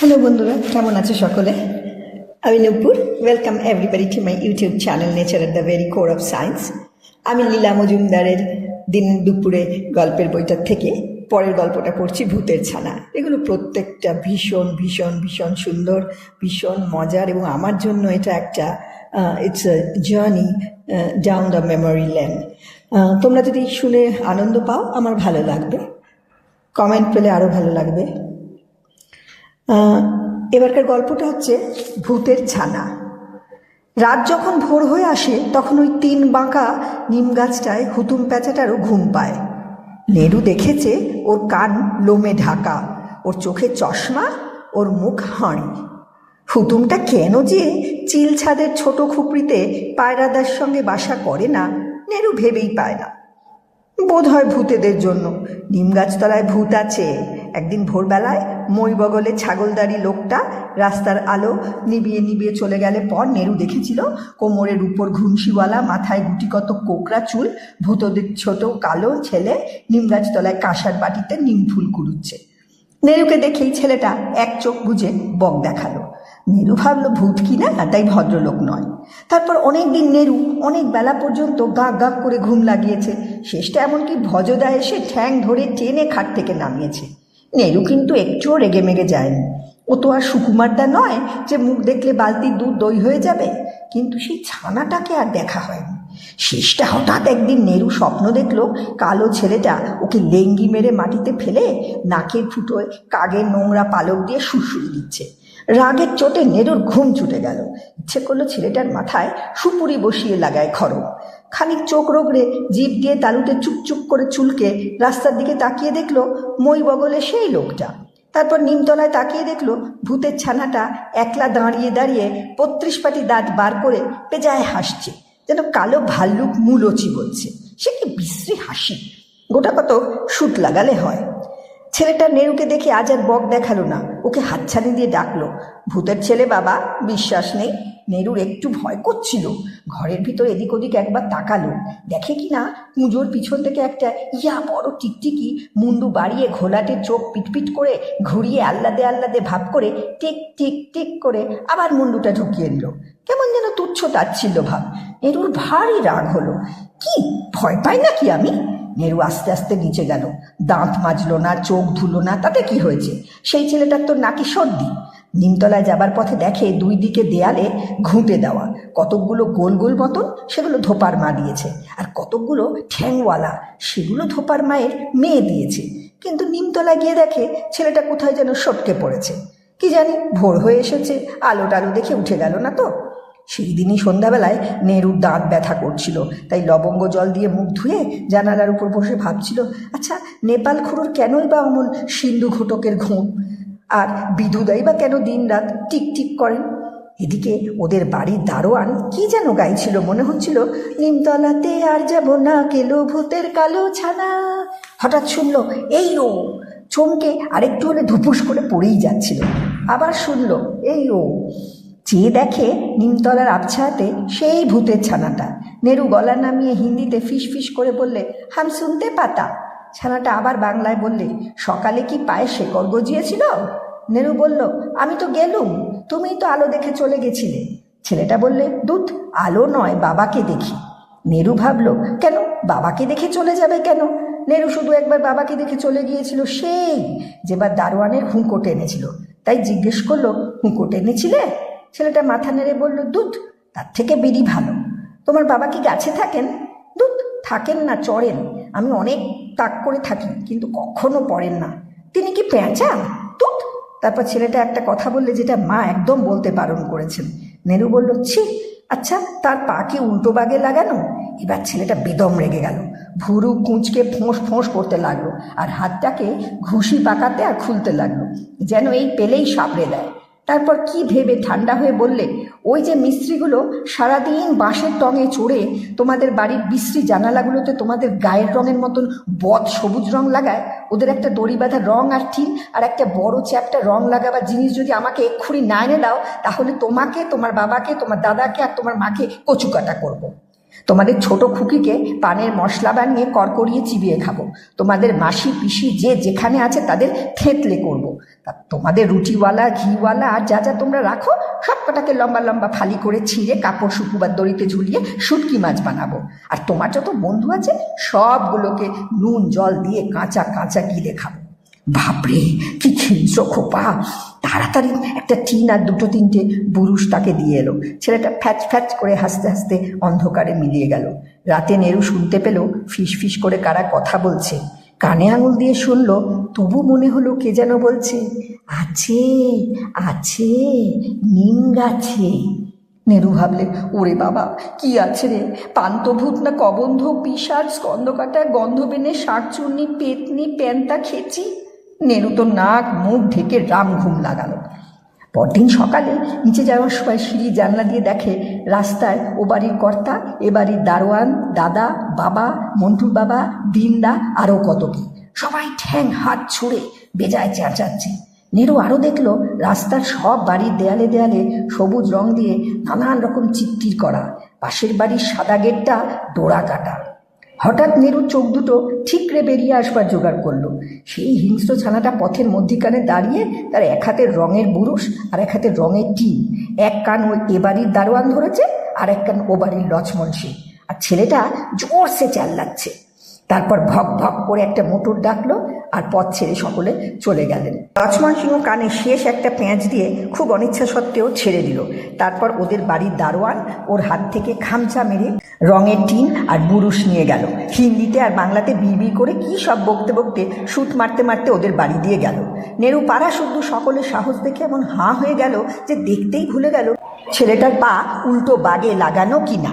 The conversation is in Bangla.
হ্যালো বন্ধুরা, কেমন আছে সকলে? আমি Nupur welcome everybody to my YouTube channel nature at the very core of science আমি লীলা মজুমদারের দিন দুপুরে গল্পের বইটার থেকে পরের গল্পটা পড়ছি ভূতের ছানা। এগুলো প্রত্যেকটা ভীষণ ভীষণ ভীষণ সুন্দর, ভীষণ মজার এবং আমার জন্য এটা একটা it's a journey down the memory lane তোমরা যদি শুনে আনন্দ পাও, আমার ভালো লাগবে। কমেন্ট পেলে আরও ভালো লাগবে। এবারকার গল্পটা হচ্ছে ভূতের ছানা। রাত যখন ভোর হয়ে আসে, তখন ওই তিন বাঁকা নিম গাছটায় হুতুম প্যাঁচাটারও ঘুম পায়। নেরু দেখেছে ওর কান লোমে ঢাকা, ওর চোখে চশমা, ওর মুখ হাঁড়ি। হুতুমটা কেন যে চিল ছাদের ছোট খুপড়িতে পায়রাদার সঙ্গে বাসা করে না, নেরু ভেবেই পায় না। বোধ হয় ভূতেদের জন্য। নিম গাছতলায় ভূত আছে। একদিন ভোরবেলায় মই বগলে ছাগলদারি লোকটা রাস্তার আলো নিবিয়ে নিবিয়ে চলে গেলে পর নেরু দেখেছিল কোমরের উপর ঘুমসিওয়ালা মাথায় গুটি কত কোকড়া চুল, ভূতদের ছোট কালো ছেলে নিম গাছতলায় কাঁসার বাটিতে নিম ফুল কুড়ুচ্ছে। নেরুকে দেখেই ছেলেটা এক চোখ বুঝে বক দেখাল। নেরু ভাবলো, ভূত কিনা তাই ভদ্রলোক নয়। তারপর অনেক দিন নেরু অনেক বেলা পর্যন্ত গাঁ গাঁ করে ঘুম লাগিয়েছে। শেষটা এমনকি ভজদা এসে ঠ্যাং ধরে টেনে খাট থেকে নামিয়েছে। নেরু কিন্তু একটুও রেগে মেগে যায়নি। ও তো আর সুকুমারদা নয় যে মুখ দেখলে বালতির দুধ দই হয়ে যাবে। কিন্তু সেই ছানাটাকে আর দেখা হয়নি। শেষটা হঠাৎ একদিন নেরু স্বপ্ন দেখল কালো ছেলেটা ওকে লেঙ্গি মেরে মাটিতে ফেলে নাকের ফুটোয় কাগের নোংরা পালক দিয়ে সুরসুরি দিচ্ছে। রাগের চোটে নেরুর ঘুম ছুটে গেল। ইচ্ছে করল ছেলেটার মাথায় সুপুরি বসিয়ে লাগায় খড়ম। খানিক চোখ রোগড়ে জিভ দিয়ে তালুতে চুপচুপ করে চুলকে রাস্তার দিকে তাকিয়ে দেখল মই বগলে সেই লোকটা। তারপর নিমতলায় তাকিয়ে দেখল ভূতের ছানাটা একলা দাঁড়িয়ে দাঁড়িয়ে বত্রিশ পাটি দাঁত বার করে পেজায় হাসছে। যেন কালো ভাল্লুক মূলচি বলছে। সে কি বিশ্রী হাসি। গোটা কত সুট লাগালে হয়। ছেলেটা নেরুকে দেখে আজ আর বক দেখাল না। ওকে হাতছানি দিয়ে ডাকলো, ভূতের ছেলে বাবা, বিশ্বাস নেই? নেরুর একটু ভয় করছিল। ঘরের ভিতর এদিক ওদিক একবার তাকালো। দেখে কি না কুঁজোর পিছন থেকে একটা ইয়া বড় টিকটিকি মুন্ডু বাড়িয়ে ঘোলাটে চোখ পিটপিট করে ঘুরিয়ে আল্লাদে আল্লাদে ভাব করে টিক টিক টিক করে আবার মুন্ডুটা ঢুকিয়ে দিল। কেমন যেন তুচ্ছ তাচ্ছিল্য ভাব। নেরুর ভারী রাগ হলো। কি, ভয় পাই নাকি আমি? নেরু আস্তে আস্তে নিচে গেল। দাঁত মাজলো না, চোখ ধুলো না, তাতে কি হয়েছে? সেই ছেলেটার তো নাকি সর্দি? নিমতলায় যাবার পথে দেখে দুই দিকে দেয়ালে ঘুঁটে দেওয়া। কতকগুলো গোল গোল মতন সেগুলো ধোপার মা দিয়েছে। আর কতকগুলো ঠ্যাংওয়ালা, সেগুলো ধোপার মায়ের মেয়ে দিয়েছে। কিন্তু নিমতলা গিয়ে দেখে ছেলেটা কোথায় যেন সটকে পড়েছে। কি জানি, ভোর হয়ে এসেছে আলো টালো দেখে উঠে গেল না তো? সেই দিনই সন্ধ্যাবেলায় নেহরুর দাঁত ব্যথা করছিল। তাই লবঙ্গ জল দিয়ে মুখ ধুয়ে জানালার উপর বসে ভাবছিল আচ্ছা নেপাল খুঁড়োর কেনই বা অমন সিন্ধু ঘটকের ঘুম? আর বিধুদাই বা কেন দিন রাত টিক টিক করেন? এদিকে ওদের বাড়ির দারোয়ান কি যেন গাইছিল, মনে হচ্ছিল, নিমতলাতে আর যাব না, কেলো ভূতের কালো ছানা। হঠাৎ শুনল, এই ও। চমকে আরেকটু হলে ধুপুস করে পড়েই যাচ্ছিল। আবার শুনল, এই ও। চেয়ে দেখে নিমতলার আবছাতে সেই ভূতের ছানাটা। নেরু গলা নামিয়ে হিন্দিতে ফিস ফিস করে বললে, হাম শুনতে পাতা। ছানাটা আবার বাংলায় বললে, সকালে কি পায়ে শেকড় গজিয়েছিল? নেরু বলল, আমি তো গেলুম, তুমিই তো আলো দেখে চলে গেছিলে। ছেলেটা বললে, দুধ, আলো নয়, বাবাকে দেখি। নেরু ভাবলো, কেন, বাবাকে দেখে চলে যাবে কেন? নেরু শুধু একবার বাবাকে দেখে চলে গিয়েছিল, সেই যেবার দারোয়ানের হুঁকো টেনেছিল তাই জিজ্ঞেস করল হুঁকো টেনেছিলে ছেলেটা মাথা নেড়ে বলল, দুধ, তার থেকে বিড়ি ভালো। তোমার বাবা কি গাছে থাকেন? থাকেন না, চড়েন। আমি অনেক তাক করে থাকি, কিন্তু কখনো পড়েন না। তিনি কি পেঁচা দুধ তারপর ছেলেটা একটা কথা বললে যেটা মা একদম বলতে বারণ করেছেন। নেরু বলল, ছি আচ্ছা তার পা কি উল্টো বাগে লাগানো? এবার ছেলেটা বেদম রেগে গেল। ভুরু কুঁচকে ফোঁস ফোঁস করতে লাগল, আর হাতটাকে ঘুষি পাকাতে আর খুলতে লাগল। যেন এই পেলেই সাপড়ে দেয়। তারপর কি ভেবে ঠান্ডা হয়ে বললে, ওই যে মিস্ত্রিগুলো সারাদিন বাঁশের টঙে চড়ে তোমাদের বাড়ির বিশ্রী জানালাগুলোতে তোমাদের গায়ের রঙের মতন বদ সবুজ রং লাগায়, ওদের একটা দড়ি বাঁধা রং আর ঠিক আর একটা বড় চ্যাপটা রং লাগাবার জিনিস যদি আমাকে এক্ষুনি না এনে দাও, তাহলে তোমাকে, তোমার বাবাকে, তোমার দাদাকে আর তোমার মাকে কচুকাটা করব। তোমাদের ছোট খুকিকে পানের মশলা বানিয়ে কড়কড়িয়ে চিবিয়ে খাব। তোমাদের মাসি, পিসি যে যেখানে আছে তাদের থেতলে করব। তা তোমাদের রুটিওয়ালা, ঘিওয়ালা আর যা যা তোমরা রাখো সব কটাকে লম্বা লম্বা ফালি করে ছিঁড়ে কাপড় শুকুবার দড়িতে ঝুলিয়ে শুটকি মাছ বানাবো। আর তোমার যত বন্ধু আছে, সবগুলোকে নুন, জল দিয়ে কাঁচা কাঁচা গিলে খাব। বাপরে, কি খিঞ্চ খোপা। তাড়াতাড়ি একটা টিন আর দুটো তিনটে বুরুষ তাকে দিয়ে এলো। ছেলেটা ফ্যাচ ফ্যাচ করে হাসতে হাসতে অন্ধকারে মিলিয়ে গেল। রাতে নেরু শুনতে পেল ফিস ফিস করে কারা কথা বলছে। কানে আঙুল দিয়ে শুনলো, তবু মনে হলো কে যেন বলছে, আছে আছে, নিম গাছে। নেরু ভাবলে, ওরে বাবা, কি আছে রে? পান্তভূত না কবন্ধ, পিসার স্কন্দকাটা গন্ধবেনে শাকচুর্নি পেতনি, প্যান্তা খেচি নেরু তো নাক, মুখ ঢেকে রাম ঘুম লাগালো। পরদিন সকালে নিচে যাওয়ার সময় সিঁড়ি জানলা দিয়ে দেখে, রাস্তায় ও বাড়ির কর্তা, এ বাড়ির দারোয়ান, দাদা, বাবা, মন্টুর বাবা দিনদা আরও কত কি। সবাই ঠ্যাং, হাত ছুঁড়ে বেজায় চেঁচাচ্ছে। নেরু আরও দেখল, রাস্তার সব বাড়ির দেয়ালে দেয়ালে সবুজ রং দিয়ে নানান রকম চিত্তির করা। পাশের বাড়ির সাদা গেটটা ডোরা কাটা। হঠাৎ নেরুর চোখ দুটো ঠিকরে বেরিয়ে আসবার জোগাড় করল। সেই হিংস্র ছানাটা পথের মধ্যিখানে দাঁড়িয়ে তার এক হাতের রঙের বুরুষ আর এক হাতের রঙের টিন। এক কান ওই এ বাড়ির দারোয়ান ধরেছে আর এক কান ও বাড়ির লছমন সিং আর ছেলেটা জোরসে চাল্লাচ্ছে। তারপর ভক ভক করে একটা মোটর ডাকলো আর পথ ছেড়ে সকলে চলে গেলেন। লক্ষ্মণ সিংহ কানে শেষ একটা পেঁয়াজ দিয়ে খুব অনিচ্ছা সত্ত্বেও ছেড়ে দিল। তারপর ওদের বাড়ির দারোয়ান ওর হাত থেকে খামচা মেরে রঙের টিন আর বুরুশ নিয়ে গেল। হিন্দিতে আর বাংলাতে বিড়বিড় করে কি সব বকতে বকতে শুট মারতে মারতে ওদের বাড়ি দিয়ে গেল। নেরু পাড়া শুদ্ধ সকলের সাহস দেখে এমন হাঁ হয়ে গেল যে দেখতেই ভুলে গেল ছেলেটার পা উল্টো বাগে লাগানো কিনা।